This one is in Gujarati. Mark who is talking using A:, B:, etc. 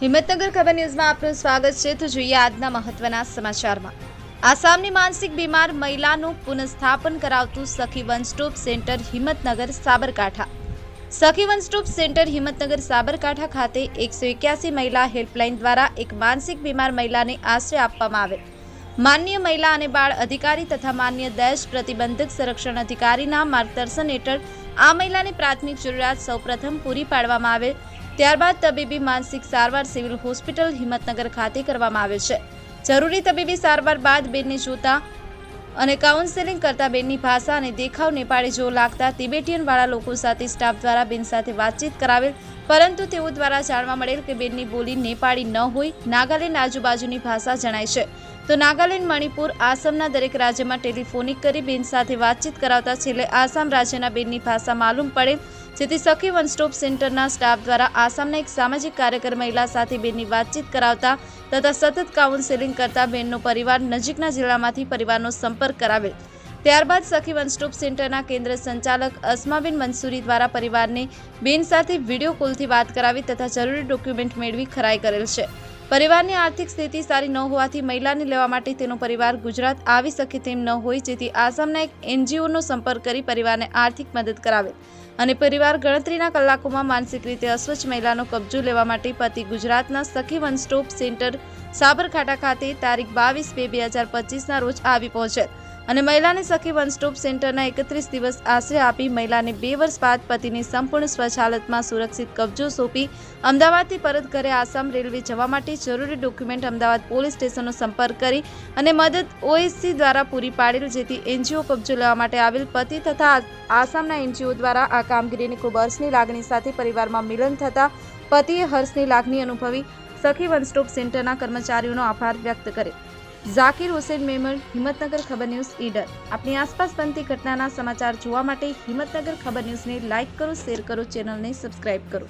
A: હિંમતનગર ખબર ન્યૂઝમાં આપનું સ્વાગત છે. તો જોઈએ આજના મહત્વના સમાચારમાં. આસામની માનસિક બીમાર મહિલાનું પુનઃસ્થાપન કરાવતું Sakhi one stop centre Himmatnagar Sabarkantha. Sakhi one stop centre Himmatnagar Sabarkantha ખાતે એકસો એક્યાસી મહિલા હેલ્પલાઇન દ્વારા એક માનસિક બીમાર મહિલાને આશ્રય આપવામાં આવેલ. માન્ય મહિલા અને બાળ અધિકારી તથા માન્ય દહેજ પ્રતિબંધક સંરક્ષણ અધિકારીના માર્ગદર્શન હેઠળ આ મહિલાની પ્રાથમિક જરૂરિયાત સૌપ્રથમ પૂરી પાડવામાં આવે ત્યારબાદ તબીબી માનસિક સારવાર સિવિલ હોસ્પિટલ હિંમતનગર ખાતે કરવામાં આવે છે. જરૂરી તબીબી સારવાર બાદ બેનને જોતા અને કાઉન્સેલિંગ કરતા બેનની ભાષા અને દેખાવ નેપાળી જેવો લાગતા તિબેટિયનવાળા લોકો સાથે સ્ટાફ દ્વારા બેન સાથે વાતચીત કરાવેલ, પરંતુ તેઓ દ્વારા જાણવા મળેલ કે બેનની બોલી નેપાળી ન હોય, નાગાલેન્ડ આજુબાજુની ભાષા જણાય છે. તો નાગાલેન્ડ, મણિપુર આસામના દરેક રાજ્યમાં ટેલિફોનિક કરી બેન સાથે વાતચીત કરાવતા છેલ્લે આસામ રાજ્યના બેનની ભાષા માલુમ પડે જેથી સખી વન સ્ટોપ સેન્ટરના સ્ટાફ દ્વારા આસામના એક સામાજિક કાર્યકર મહિલા સાથે બેનની વાતચીત કરાવતા તથા સતત કાઉન્સેલિંગ કરતા બેનનો પરિવાર નજીકના જિલ્લામાંથી પરિવારનો સંપર્ક કરાવેલ ત્યારબાદ સખી વન સ્ટોપ સેન્ટરના કેન્દ્ર સંચાલક અસ્માબેન મંસૂરી દ્વારા પરિવારને બેન સાથે વીડિયો કોલથી વાત કરાવી તથા જરૂરી ડોક્યુમેન્ટ મેળવી ખરાઈ કરેલ છે. પરિવારની આર્થિક સ્થિતિ સારી ન હોવાથી મહિલાને લેવા માટે તેનો પરિવાર ગુજરાત આવી શકે તેમ ન હોય, જેથી આસામના એક એનજીઓનો સંપર્ક કરી પરિવારને આર્થિક મદદ કરાવે. અને પરિવાર ગણતરીના કલાકોમાં માનસિક રીતે અસ્વચ્છ મહિલાનો કબજો લેવા માટે પતિ ગુજરાતના સખી વન સ્ટોપ સેન્ટર સાબરકાંઠા ખાતે તારીખ બાવીસ બે બે હજાર પચીસના રોજ આવી પહોંચેલ અને મહિલાને સખી વન સ્ટોપ સેન્ટરના એકત્રીસ દિવસ આશરે આપી મહિલાને બે વર્ષ બાદ પતિની સંપૂર્ણ સ્વચ્છ હાલતમાં સુરક્ષિત કબજો સોંપી અમદાવાદથી પરત ઘરે આસામ રેલવે જવા માટે જરૂરી ડોક્યુમેન્ટ અમદાવાદ પોલીસ સ્ટેશનનો સંપર્ક કરી અને મદદ ઓએસસી દ્વારા પૂરી પાડેલ, જેથી એનજીઓ કબજો લેવા માટે આવેલ પતિ તથા આસામના એનજીઓ દ્વારા આ કામગીરીની ખૂબ હર્ષની લાગણી સાથે પરિવારમાં મિલન થતાં પતિએ હર્ષની લાગણી અનુભવી સખી વન સ્ટોપ સેન્ટરના કર્મચારીઓનો આભાર વ્યક્ત કરે ઝાકિર હુસેન મેમણ, હિંમતનગર ખબર ન્યૂઝ, ઈડર. આપની આસપાસ બનતી ઘટનાના સમાચાર જોવા માટે હિંમતનગર ખબર ન્યૂઝને લાઇક કરો, શેર કરો, ચેનલને સબસ્ક્રાઇબ કરો.